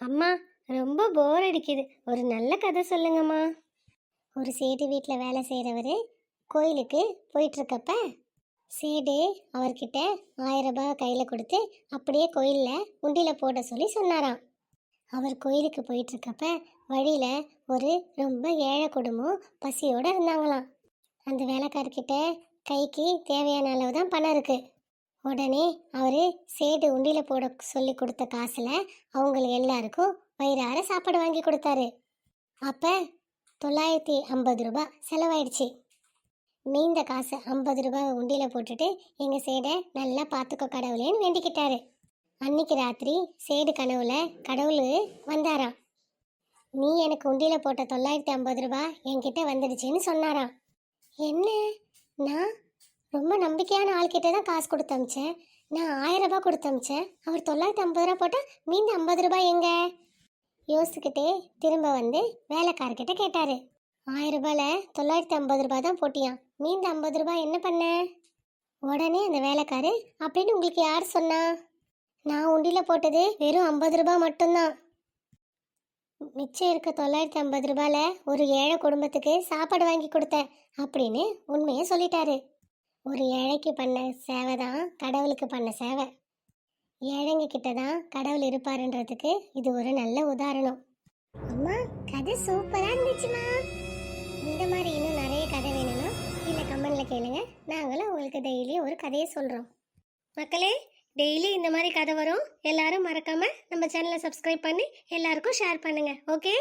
அம்மா ரொம்ப போர் அடிக்குது. ஒரு நல்ல கதை சொல்லுங்கம்மா. ஒரு சேட்டு வீட்டில் வேலை செய்கிறவர் கோயிலுக்கு போயிட்டுருக்கப்ப சேடு அவர்கிட்ட ஆயிரம் ரூபாய் கையில் கொடுத்து அப்படியே கோயிலில் உண்டியில் போட சொல்லி சொன்னாராம். அவர் கோயிலுக்கு போயிட்டுருக்கப்ப வழியில் ஒரு ரொம்ப ஏழை குடும்பம் பசியோடு இருந்தாங்களாம். அந்த வேலைக்காரர்கிட்ட கைக்கு தேவையான அளவு தான் பணம் இருக்குது உடனே அவர் சேடு உண்டியில் போட சொல்லி கொடுத்த காசில் அவங்களுக்கு எல்லாருக்கும் வயிறார சாப்பாடு வாங்கி கொடுத்தாரு. அப்போ தொள்ளாயிரத்தி ஐம்பது ரூபாய் செலவாயிடுச்சு. மீந்த காசு ஐம்பது ரூபாய் உண்டியில் போட்டுட்டு எங்கள் சேடை நல்லா பார்த்துக்கோ கடவுளேன்னு வேண்டிக்கிட்டாரு. அன்னைக்கு ராத்திரி சேடு கனவுல கடவுள் வந்தாராம். நீ எனக்கு உண்டியில் போட்ட தொள்ளாயிரத்தி ஐம்பது ரூபாய் என்கிட்ட வந்துடுச்சுன்னு சொன்னாராம். என்ன? நான் ரொம்ப நம்பிக்கையான ஆள்கிட்ட தான் காசு கொடுத்து அமிச்சேன். நான் ஆயிரம் ரூபாய் கொடுத்து அமிச்சேன். அவர் தொள்ளாயிரத்தி ஐம்பது ரூபா போட்டால் மீந்த ஐம்பது ரூபாய் எங்க? யோசிச்சுக்கிட்டே திரும்ப வந்து வேலைக்காரர்கிட்ட கேட்டாரு. ஆயிரம் ரூபாயில் தொள்ளாயிரத்தி ஐம்பது ரூபாய் தான் போட்டியான் மீந்த ஐம்பது ரூபாய் என்ன பண்ண? உடனே அந்த வேலைக்காரு அப்படின்னு உங்களுக்கு யார் சொன்னா? நான் உண்டியில் போட்டது வெறும் ஐம்பது ரூபாய் மட்டும்தான். மிச்சம் இருக்க தொள்ளாயிரத்தி ஐம்பது ரூபாயில் ஒரு ஏழை குடும்பத்துக்கு சாப்பாடு வாங்கி கொடுத்தேன் அப்படின்னு உண்மையை சொல்லிட்டாரு. ஒரு ஏழைக்கு பண்ண சேவை தான் கடவுளுக்கு பண்ண சேவை. ஏழைங்க கிட்ட தான் கடவுள் இருப்பாருன்றதுக்கு இது ஒரு நல்ல உதாரணம். அம்மா கதை சூப்பராக இருந்துச்சுமா? இந்த மாதிரி இன்னும் நிறைய கதை வேணும்னா கீழே கமெண்டில் கேளுங்க. நாங்களும் உங்களுக்கு டெய்லியும் ஒரு கதையை சொல்கிறோம் மக்களே டெய்லி இந்த மாதிரி கதை வரும். எல்லாரும் மறக்காம நம்ம சேனலை சப்ஸ்கிரைப் பண்ணி எல்லாருக்கும் ஷேர் பண்ணுங்க. ஓகே